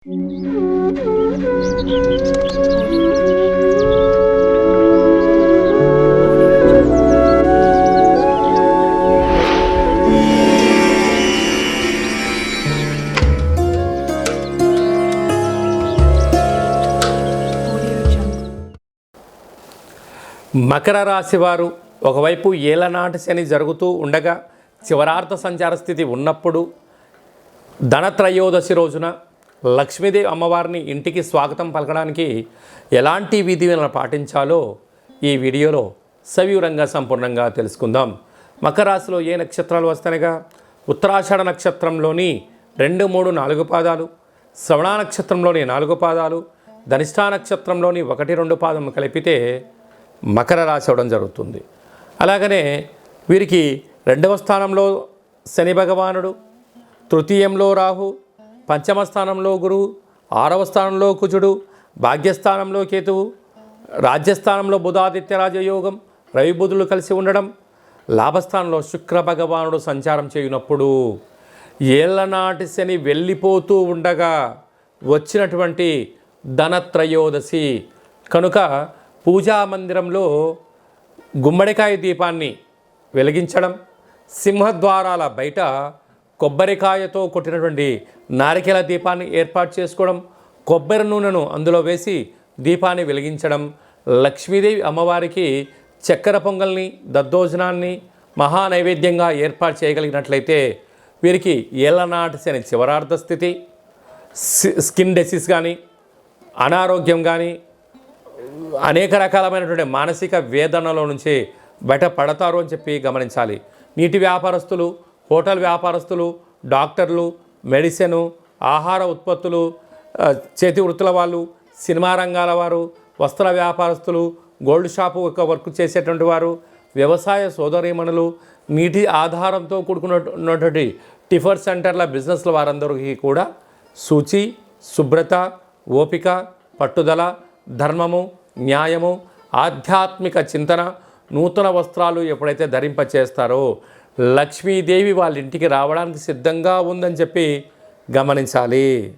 మకర రాశి వారు ఒకవైపు ఏలనాటి శని జరుగుతూ ఉండగా చివరార్థ సంచార స్థితి ఉన్నప్పుడు ధనత్రయోదశి రోజున లక్ష్మీదేవి అమ్మవారిని ఇంటికి స్వాగతం పలకడానికి ఎలాంటి విధులను పాటించాలో ఈ వీడియోలో సవివరంగా సంపూర్ణంగా తెలుసుకుందాం. మకర రాశిలో ఏ నక్షత్రాలు వస్తాయిగా? ఉత్తరాషాఢ నక్షత్రంలోని రెండు మూడు నాలుగు పాదాలు శ్రవణ నక్షత్రంలోని నాలుగు పాదాలు ధనిష్టా నక్షత్రంలోని ఒకటి రెండు పాదం కలిపితే మకర రాశి అవడం జరుగుతుంది. అలాగనే వీరికి రెండవ స్థానంలో శని భగవానుడు తృతీయంలో రాహు పంచమ స్థానంలో గురువు ఆరవ స్థానంలో కుజుడు భాగ్యస్థానంలో కేతువు రాజ్యస్థానంలో బుధాదిత్య రాజయోగం కలిసి ఉండడం లాభస్థానంలో శుక్ర భగవానుడు సంచారం చేయనప్పుడు ఏళ్ళనాటి శని వెళ్ళిపోతూ ఉండగా వచ్చినటువంటి ధనత్రయోదశి. కనుక పూజా మందిరంలో గుమ్మడికాయ దీపాన్ని వెలిగించడం సింహద్వారాల బయట కొబ్బరికాయతో కొట్టినటువంటి నారికేల దీపాన్ని ఏర్పాటు చేసుకోవడం కొబ్బరి నూనెను అందులో వేసి దీపాన్ని వెలిగించడం లక్ష్మీదేవి అమ్మవారికి చక్కెర పొంగల్ని దద్దోజనాన్ని మహా నైవేద్యంగా ఏర్పాటు చేయగలిగినట్లయితే వీరికి ఏళ్ళనాటి శని చివరార్థ స్థితి స్కిన్ డిసీజ్ కానీ అనారోగ్యం కానీ అనేక రకాలమైనటువంటి మానసిక వేదనలో నుంచి బయటపడతారు అని చెప్పి గమనించాలి. నీటి వ్యాపారస్తులు హోటల్ వ్యాపారస్తులు డాక్టర్లు మెడిసిన్ ఆహార ఉత్పత్తులు చేతి వృత్తుల వాళ్ళు సినిమా రంగాల వారు వస్త్ర వ్యాపారస్తులు గోల్డ్ షాపు యొక్క వర్క్ చేసేటువంటి వారు వ్యవసాయ సోదరీమణులు నీటి ఆధారంతో కూడుకున్నటువంటి టిఫర్ సెంటర్ల బిజినెస్ల వారందరికీ కూడా శుచి శుభ్రత ఓపిక పట్టుదల ధర్మము న్యాయము ఆధ్యాత్మిక చింతన నూతన వస్త్రాలు ఎప్పుడైతే ధరింప చేస్తారో లక్ష్మీదేవి వాళ్ళ ఇంటికి రావడానికి సిద్ధంగా ఉందని చెప్పి గమనించాలి.